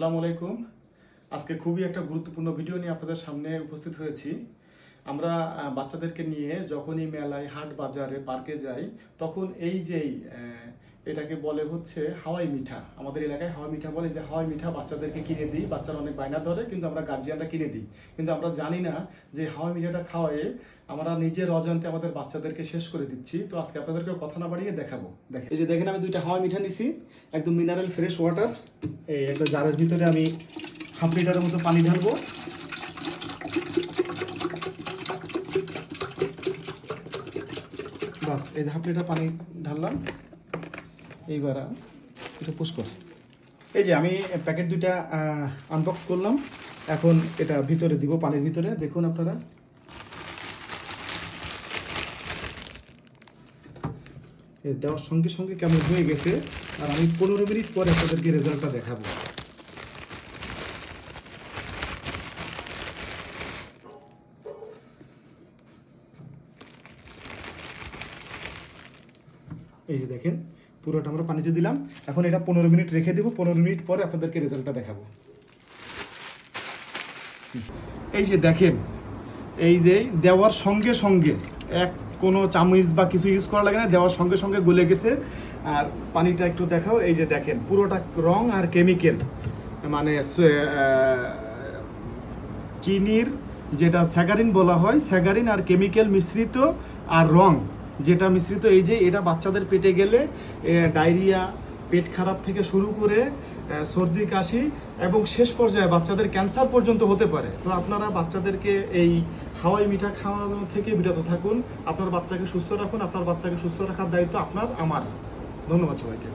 আসসালামু আলাইকুম। আজকে খুবই একটা গুরুত্বপূর্ণ ভিডিও নিয়ে আপনাদের সামনে উপস্থিত হয়েছি। আমরা বাচ্চাদেরকে নিয়ে যখনই মেলায়, হাট বাজারে, পার্কে যাই, তখন এই যেই এটাকে বলে হচ্ছে হাওয়াই মিঠা। আমাদের এলাকায় হাওয়াই মিঠা বলে যে হাওয়াই মিঠা বাচ্চাদেরকে কিনে দিই, বাচ্চারা অনেক বায়না ধরে, কিন্তু আমরা গার্জিয়ানরা কিনে দিই। কিন্তু আমরা জানি না যে হাওয়াই মিঠাটা খাওয়ায়ে আমরা নিজের অজান্তে আমাদের বাচ্চাদেরকে শেষ করে দিচ্ছি। তো আজকে আপনাদেরকে কথা না বাড়িয়ে দেখাবো। দেখেন। এই যে দেখেন, আমি দুইটা হাওয়াই মিঠা নিছি, একদম মিনারেল ফ্রেশ ওয়াটার এই একটা জারের ভিতরে আমি হাফ লিটারের মতো পানি ঢালবো। বাস, এই হাফ লিটার পানি ঢাললাম। এইবার এটা পুশ কর। এই যে আমি প্যাকেট দুইটা আনবক্স করলাম। এখন এটা ভিতরে দিব, পানির ভিতরে। দেখুন আপনারা। দেওয়ার সঙ্গে সঙ্গে কেমন হয়ে গেছে, আর আমি পনেরো মিনিট পরে আপনাদেরকে রেজাল্টটা দেখাবো। এই যে দেখেন পুরোটা আমরা পানিতে দিলাম। এখন এটা পনেরো মিনিট রেখে দেবো। পনেরো মিনিট পরে আপনাদেরকে রেজাল্টটা দেখাবো। এই যে দেখেন, এই যে দেওয়ার সঙ্গে সঙ্গে এক কোনো চামচ বা কিছু ইউজ করা লাগে না, দেওয়ার সঙ্গে সঙ্গে গলে গেছে। আর পানিটা একটু দেখাও। এই যে দেখেন, পুরোটা রং আর কেমিক্যাল মানে চিনির যেটা স্যাগারিন বলা হয় স্যাগারিন আর কেমিক্যাল মিশ্রিত আর রং। যেটা মিশ্রিত, এই যে এটা বাচ্চাদের পেটে গেলে ডায়রিয়া, পেট খারাপ থেকে শুরু করে সর্দি, কাশি এবং শেষ পর্যায়ে বাচ্চাদের ক্যান্সার পর্যন্ত হতে পারে। তো আপনারা বাচ্চাদেরকে এই হাওয়াই মিঠা খাওয়ানো থেকে বিরত থাকুন। আপনার বাচ্চাকে সুস্থ রাখুন। আপনার বাচ্চাকে সুস্থ রাখার দায়িত্ব আপনার, আমার। ধন্যবাদ সবাইকে।